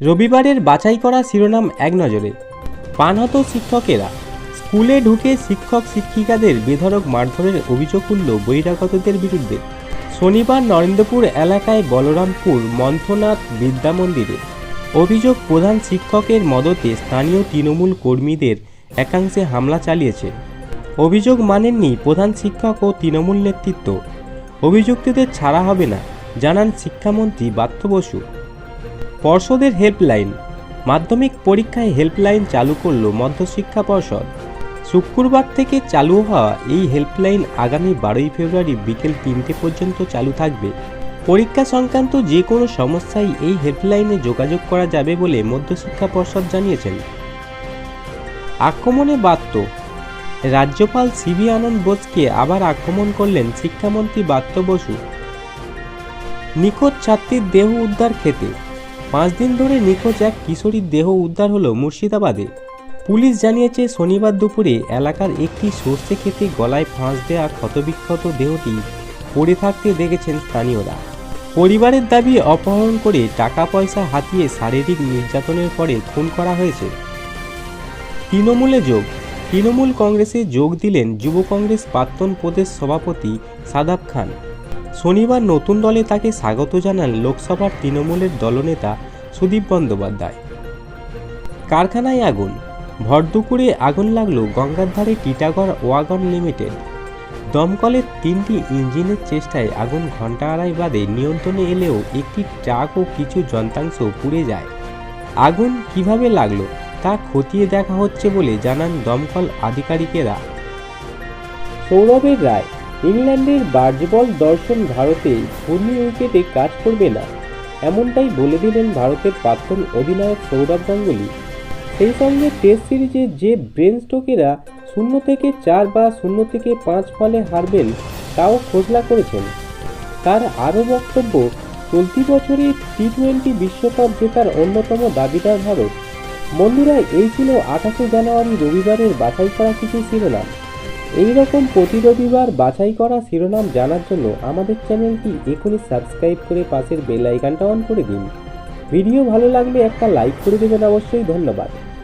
রবিবারের বাছাই করা শিরোনাম এক নজরে। পানহত শিক্ষকেরা স্কুলে ঢুকে শিক্ষক শিক্ষিকাদের বেধড়ক মারধরের অভিযোগ উঠল বহিরাগতদের বিরুদ্ধে। শনিবার নরেন্দ্রপুর এলাকায় বলরামপুর মন্থনাথ বিদ্যা মন্দিরে অভিযোগ প্রধান শিক্ষকের মদতে স্থানীয় তৃণমূল কর্মীদের একাংশে হামলা চালিয়েছে। অভিযোগ মানেননি প্রধান শিক্ষক ও তৃণমূল নেতৃত্ব। অভিযুক্তদের ছাড়া হবে না, জানান শিক্ষামন্ত্রী বাত্য বসু। পর্ষদের হেল্পলাইন। মাধ্যমিক পরীক্ষায় হেল্পলাইন চালু করল মধ্যশিক্ষা পর্ষদ। শুক্রবার থেকে চালু হওয়া এই হেল্পলাইন আগামী বারোই ফেব্রুয়ারি বিকেল তিনটে পর্যন্ত চালু থাকবে। পরীক্ষা সংক্রান্ত যে কোনো সমস্যায় এই হেল্পলাইনে যোগাযোগ করা যাবে বলে মধ্যশিক্ষা পর্ষদ জানিয়েছেন। আক্রমণে বাত্য রাজ্যপাল সিবি আনন্দ বোসকে আবার আক্রমণ করলেন শিক্ষামন্ত্রী বাত্য বসু। নিখোঁজ ছাত্রীর দেহ উদ্ধার খেতে পাঁচ দিন ধরে নিখোঁজ এক কিশোরীর দেহ উদ্ধার হলো মুর্শিদাবাদে। পুলিশ জানিয়েছে, শনিবার দুপুরে এলাকার একটি সর্ষে খেতে গলায় ফাঁস দেওয়া ক্ষতবিক্ষত দেহটি পড়ে থাকতে দেখেছেন স্থানীয়রা। পরিবারের দাবি অপহরণ করে টাকা পয়সা হাতিয়ে শারীরিক নির্যাতনের পরে খুন করা হয়েছে। তৃণমূলে যোগ। তৃণমূল কংগ্রেসে যোগ দিলেন যুব কংগ্রেস প্রাক্তন প্রদেশ সভাপতি সাদাব খান। শনিবার নতুন দলে তাকে স্বাগত জানান লোকসভার তৃণমূলের দলনেতা সুদীপ বন্দ্যোপাধ্যায়। কারখানায় আগুন। ভরদুপুরে আগুন লাগল গঙ্গার ধারে টিটাগড় ওয়াগন লিমিটেড। দমকলের তিনটি ইঞ্জিনের চেষ্টায় আগুন ঘণ্টা আড়াই বাদে নিয়ন্ত্রণে এলেও একটি ট্রাক ও কিছু যন্ত্রাংশ পুড়ে যায়। আগুন কীভাবে লাগল তা খতিয়ে দেখা হচ্ছে বলে জানান দমকল আধিকারিকেরা। সৌরভের রায়। ইংল্যান্ডের বার্জবল দর্শন ভারতে ঘূর্ণি উইকেটে কাজ করবে না। এমনটাই বলে দিলেন ভারতের প্রাক্তন অধিনায়ক সৌরভ গাঙ্গুলি। সেই সঙ্গে টেস্ট সিরিজে যে ব্রেন স্টোকেরা শূন্য থেকে চার বা শূন্য থেকে পাঁচ ফলে হারবেন, তাও খোঁজলা করেছেন। তার আরও বক্তব্য, চলতি বছরে টি টোয়েন্টি বিশ্বকাপ জেতার অন্যতম দাবিদার ভারত। বন্ধুরা, এই ছিল আঠাশে জানুয়ারি রবিবারের বাছাই করা কিছু শিরোনাম। এই রকম প্রতি রবিবার বাছাই করা শিরোনাম জানার জন্য আমাদের চ্যানেলটি এখনই সাবস্ক্রাইব করে পাশের বেল আইকনটা অন করে দিন। ভিডিও ভালো লাগলে একটা লাইক করে দেবেন অবশ্যই, ধন্যবাদ।